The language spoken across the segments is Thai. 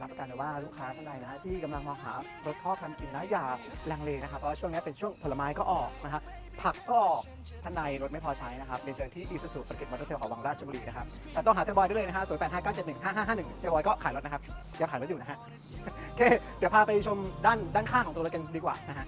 รับประกันเลยว่าลูกค้าท่านใดนะฮะที่กำลังมองหารถท่อคันกินนะอย่าลังเลนะครับเพราะว่าช่วงนี้เป็นช่วงผลไม้ก็ออกนะฮะผักก็ออกท่านใดรถไม่พอใช้นะครับเรียนเชิญที่อีสุสุปากเกตมอเตอร์เซลของวังราชบุรีนะครับแต่ต้องหาเซลบอยได้เลยนะฮะศูนย์แปดห้าเก้าเจ็ดหนึ่งห้าห้าห้าหนึ่งเซลบอยก็ขายรถนะครับยังขายรถอยู่นะฮะโอเคเดี๋ยวพาไปชมด้านด้านข้างของตัวรถกันดีกว่านะฮะ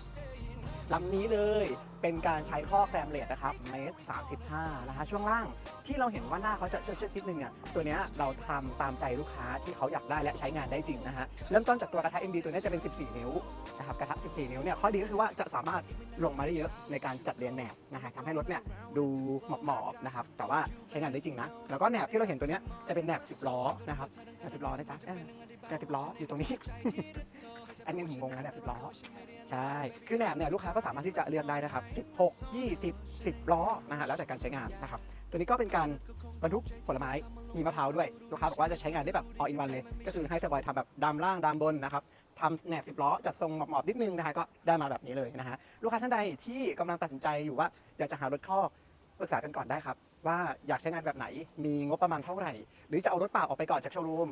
ลำนี้เลยเป็นการใช้ข้อแฟมเลสนะครับเมตรสามสิบห้านะฮะช่วงล่างที่เราเห็นว่าหน้าเขาจะเชิดๆนิดนึงเนี่ยตัวเนี้ยเราทำตามใจลูกค้าที่เขาอยากได้และใช้งานได้จริงนะฮะเริ่มต้นจากตัวกระทะ MD ตัวนี้จะเป็น 14 นิ้วนะครับกระทะ 14 นิ้วเนี่ยข้อดีก็คือว่าจะสามารถลงมาได้เยอะในการจัดเรียงแหนบนะฮะทำให้รถเนี่ยดูเหมาะๆนะครับแต่ว่าใช้งานได้จริงนะแล้วก็แหนบที่เราเห็นตัวเนี้ยจะเป็นแหนบ10ล้อนะครับแหนบ10ล้อนะจ๊ะแหนบ10ล้ออยู่ตรงนี้ อันนี้ผมงงนะแหนบ10ล้อ ใช่ คือแหนบเนี่ยลูกค้าก็สามารถที่จะเลือกได้นะครับ16 20 10 ล้อนะฮะแล้วแต่การใช้งานนะครับ ตัวนี้ก็เป็นการบรรทุกผลไม้มีมะพร้าวด้วย ลูกค้าบอกว่าจะใช้งานได้แบบ all in one เลย ก็คือให้สบายทำแบบดามล่างดามบนนะครับทำแหนบ10ล้อจัดทรงหมอบๆนิดนึงนะฮะก็ได้มาแบบนี้เลยนะฮะลูกค้าท่านใดที่กำลังตัดสินใจอยู่ว่าอยากจะหารถคอปรึกษากันก่อนได้ครับ ว่าอยากใช้งานแบบไหนมีงบประมาณเท่าไหร่ หรือจะเอารถเปล่าออกไปก่อนจากโชว์รูม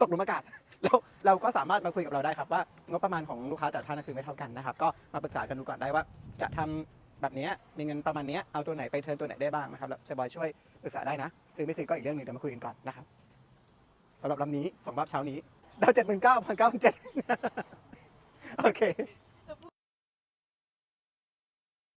ตกหลุมอากาศเราเราก็สามารถมาคุยกับเราได้ครับว่างบประมาณของลูกค้าแต่ละท่านคือไม่เท่ากันนะครับ ก็มาปรึกษากันดูก่อนได้ว่า จะทำแบบนี้มีเงินประมาณนี้เอาตัวไหนไปเทิร์นตัวไหนได้บ้างนะครับแล้วเซบอยช่วยปรึกษาได้นะ ซื้อไม่ซื้อก็อีกเรื่องหนึ่งเดี๋ยวมาคุยกันก่อนนะครับสำหรับลำนี้สองรอบเช้านี้ดาวเจ็ดหมื่นเก้าพันเก้าพันเจ็ดโอเค